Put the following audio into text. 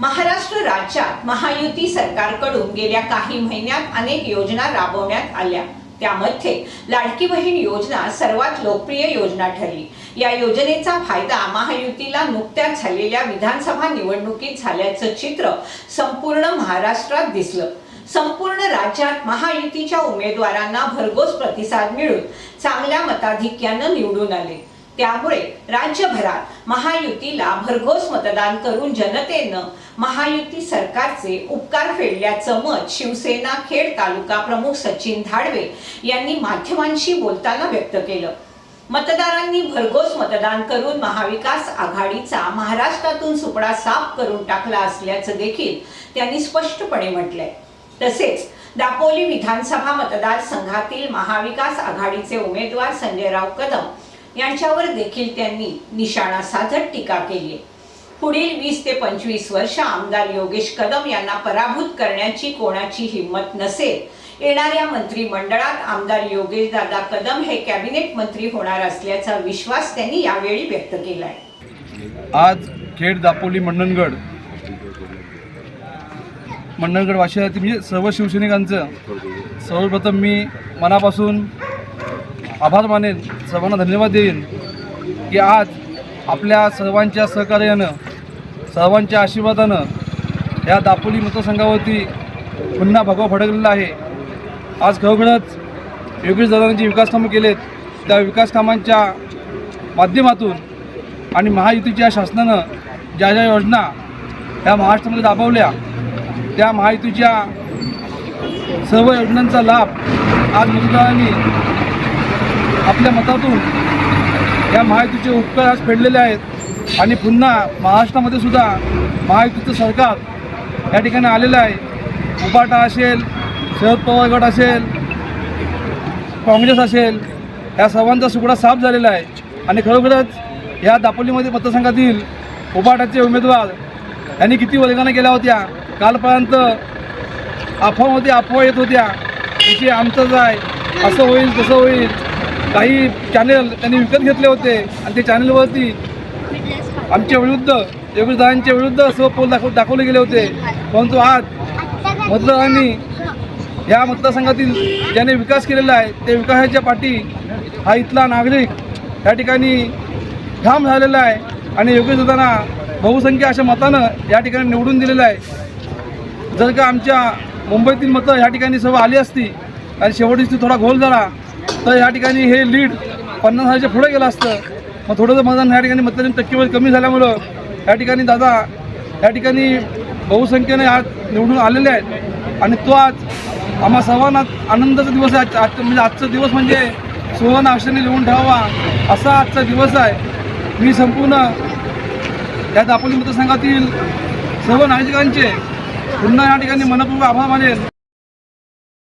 महाराष्ट्र राज्यात महायुती सरकारकडून गेल्या काही महिन्यात अनेक योजना राबवण्यात आल्या. त्यामध्ये लाडकी बहीण योजना सर्वात लोकप्रिय योजना ठरली. या योजनेचा फायदा महायुतीला नुकत्याच झालेल्या विधानसभा निवडणुकीत झाल्याचं चित्र संपूर्ण महाराष्ट्रात दिसलं. संपूर्ण राज्यात महायुतीच्या उमेदवारांना भरघोस प्रतिसाद मिळून चांगल्या मताधिक्यानं निवडून आले. त्यामुळे राज्यभरात महायुतीला भरघोस मतदान करून जनतेनं महायुती सरकारचे उपकार फेडल्याचं मत शिवसेना खेड तालुका प्रमुख सचिन धाडवे यांनी माध्यमांशी बोलताना व्यक्त केलं. मतदारांनी भरघोस मतदान करून महाविकास आघाडीचा महाराष्ट्रातून सुपडा साफ करून टाकला असल्याचं देखील त्यांनी स्पष्टपणे म्हटलंय. तसेच दापोली विधानसभा मतदारसंघातील महाविकास आघाडीचे उमेदवार संजयराव कदम यांच्यावर देखील त्यांनी निशाणा साधत टीका केली. पुढील वीस ते पंचवीस वर्ष आमदार योगेश कदम यांना पराभूत करण्याची कोणाची हिंमत नसेल. येणाऱ्या मंत्रिमंडळात आमदार योगेश दादा कदम हे कॅबिनेट मंत्री होणार असल्याचा विश्वास त्यांनी यावेळी व्यक्त केलाय. आज खेड दापोली मंडणगड मंडणगड वाशियातील म्हणजे सर्व शिवसैनिकांचं सर्वप्रथम मी मनापासून आभार मानेन. सर्वांना धन्यवाद देईन की आज आपल्या सर्वांच्या सहकार्यानं सर्वांच्या आशीर्वादानं या दापोली मतदारसंघावरती पुन्हा भगवा फडकलेला आहे. आज खरोखरच योगेश दादांनी जी केलेत. त्या विकास कामांच्या माध्यमातून आणि महायुतीच्या शासनानं ज्या ज्या योजना या महाराष्ट्रामध्ये राबवल्या त्या महायुतीच्या सर्व योजनांचा लाभ आज मतदारांनी आपल्या मतातून या महायुतीचे उपकार आज फेडलेले आहेत. आणि पुन्हा महाराष्ट्रामध्ये सुद्धा महायुतीचं सरकार या ठिकाणी आलेलं आहे. उपाटा असेल शरद पवार गट असेल काँग्रेस असेल या सर्वांचा सुगडा साफ झालेला आहे. आणि खरोखरच या दापोलीमध्ये मतदारसंघातील उपाटाचे उमेदवार यांनी किती वर्गाने केल्या होत्या? कालपर्यंत अफवामध्ये अफवा येत होत्या. की आमचंच आहे. असं होईल तसं होईल. काही चॅनल त्यांनी विकत घेतले होते आणि ते चॅनलवरती आमच्या विरुद्ध योगेशदारांच्या विरुद्ध सर्व पोल दाखव दाखवले गेले होते. परंतु आज मतदारांनी या मतदारसंघातील ज्याने विकास केलेला आहे त्या विकासाच्या पाठी हा इथला नागरिक या ठिकाणी ठाम झालेला आहे आणि योगेशदारांना बहुसंख्य अशा मतानं या ठिकाणी निवडून दिलेलं आहे. जर का आमच्या मुंबईतील मतं ह्या ठिकाणी सर्व आली असती आणि शेवटी थोडा घोल झाला. तर या ठिकाणी हे लीड पन्नास हजारच्या पुढे गेलं असतं. मग थोडंसं मतदान या ठिकाणी मतदान टक्केवारी कमी झाल्यामुळं या ठिकाणी दादा या ठिकाणी बहुसंख्येने आज निवडून आलेले आहेत. आणि तो आज आम्हा सर्वांना आनंदाचा दिवस आहे. आज म्हणजे आजचा दिवस म्हणजे सुवर्ण आशेने लिहून ठेवावा असा आजचा दिवस आहे. मी संपूर्ण या दापोली मतदारसंघातील सर्व नागरिकांचे पुन्हा या ठिकाणी मनपूर्वक आभार मानेन.